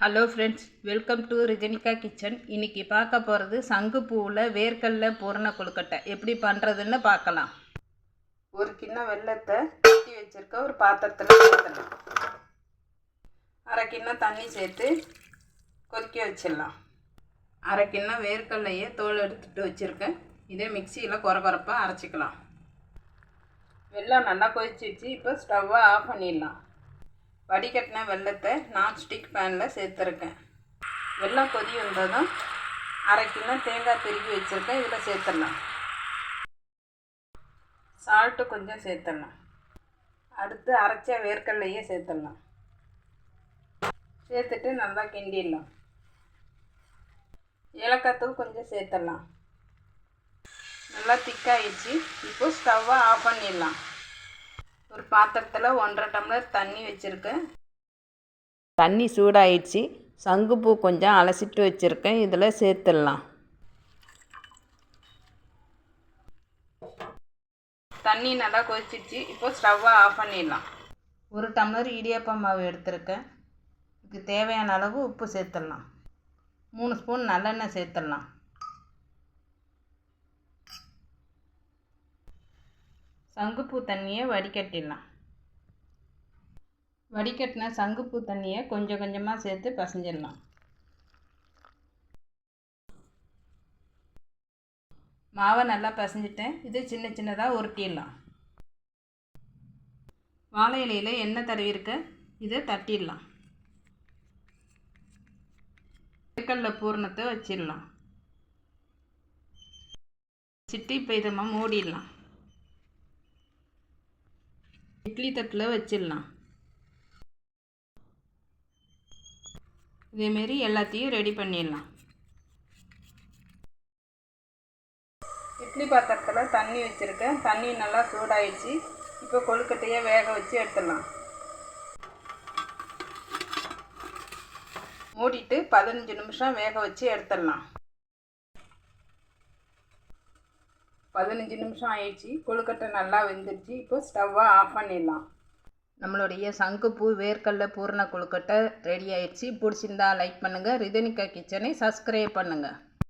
Hello friends welcome to Rijanika kitchen இன்னைக்கு பார்க்க போகிறது சங்கு பூவில் பூரண கொழுக்கட்டை. எப்படி பண்ணுறதுன்னு பார்க்கலாம். ஒரு கிண்ணம் வெள்ளத்தை ஊற்றி வச்சுருக்க ஒரு பாத்திரத்தில் சேர்த்துலாம் அரை கிண்ணம் தண்ணி சேர்த்து கொதிக்க வச்சிடலாம். அரை கிண்ணம் வேர்க்கல்லையே தோல் எடுத்துகிட்டு வச்சுருக்கேன். இதே மிக்சியில் குறை குறைப்பாக அரைச்சிக்கலாம். வெள்ளம் நல்லா கொதிச்சிச்சு இப்போ ஸ்டவ்வை ஆஃப் பண்ணிடலாம். வடிகட்டின வெள்ளத்தை நான்ஸ்டிக் பேனில் சேர்த்துருக்கேன். வெள்ளம் கொதி வந்ததும் அரை கிலோ தேங்காய் திருக்கி வச்சுருக்கேன். இதில் சேர்த்துடலாம். சால்ட்டு கொஞ்சம் சேர்த்துடலாம். அடுத்து அரைச்ச வேர்க்கடலையே சேர்த்துடலாம். சேர்த்துட்டு நல்லா கிண்டிடலாம். ஏலக்காய் கொஞ்சம் சேர்த்துடலாம். நல்லா திக்காயிடுச்சு இப்போ ஸ்டவ்வை ஆஃப் பண்ணிடலாம். ஒரு பாத்திரத்தில் ஒன்றரை டம்ளர் தண்ணி வச்சுருக்கேன். தண்ணி சூடாயிடுச்சு. சங்குப்பூ கொஞ்சம் அலசிட்டு வச்சுருக்கேன். இதில் சேர்த்துடலாம். தண்ணி நல்லா கொதிச்சிடுச்சு. இப்போ ஸ்டவ்வை ஆஃப் பண்ணிடலாம். ஒரு டம்ளர் இடியாப்பம் மாவு எடுத்திருக்கேன். இதுக்கு தேவையான அளவு உப்பு சேர்த்துடலாம். மூணு ஸ்பூன் நல்லெண்ணெய் சேர்த்துடலாம். சங்குப்பூ தண்ணியை வடிகட்டிடலாம். வடிகட்டின சங்குப்பூ தண்ணியை கொஞ்சம் கொஞ்சமாக சேர்த்து பசைஞ்சிடலாம். மாவை நல்லா பசைஞ்சிட்டேன் இது சின்ன சின்னதாக உருட்டிடலாம். வாழை இலையில் எண்ணெய் தடவி இருக்க இதை தட்டிடலாம். வேர்க்கடல பூரணத்தை வச்சிடலாம். சிட்டி பைதமாக மூடிடலாம். இட்லி தட்டில் வச்சிடலாம். இதேமாரி எல்லாத்தையும் ரெடி பண்ணிடலாம். இட்லி பாத்திரத்தில் தண்ணி வச்சுருக்கேன். தண்ணி நல்லா சூடாயிடுச்சு. இப்போ கொழுக்கட்டையை வேக வச்சு எடுத்துடலாம். மூடிட்டு பதினஞ்சு நிமிஷம் வேக வச்சு எடுத்துடலாம். பதினஞ்சு நிமிஷம் ஆயிடுச்சு. கொழுக்கட்டை நல்லா வெந்துடுச்சு இப்போ ஸ்டவ்வை ஆஃப் பண்ணிடலாம். நம்மளுடைய சங்குப்பூ வேர்க்கடல பூரண கொழுக்கட்டை ரெடி ஆயிடுச்சு. பிடிச்சிருந்தா லைக் பண்ணுங்கள் ரிதனிகா கிச்சனை சப்ஸ்கிரைப் பண்ணுங்கள்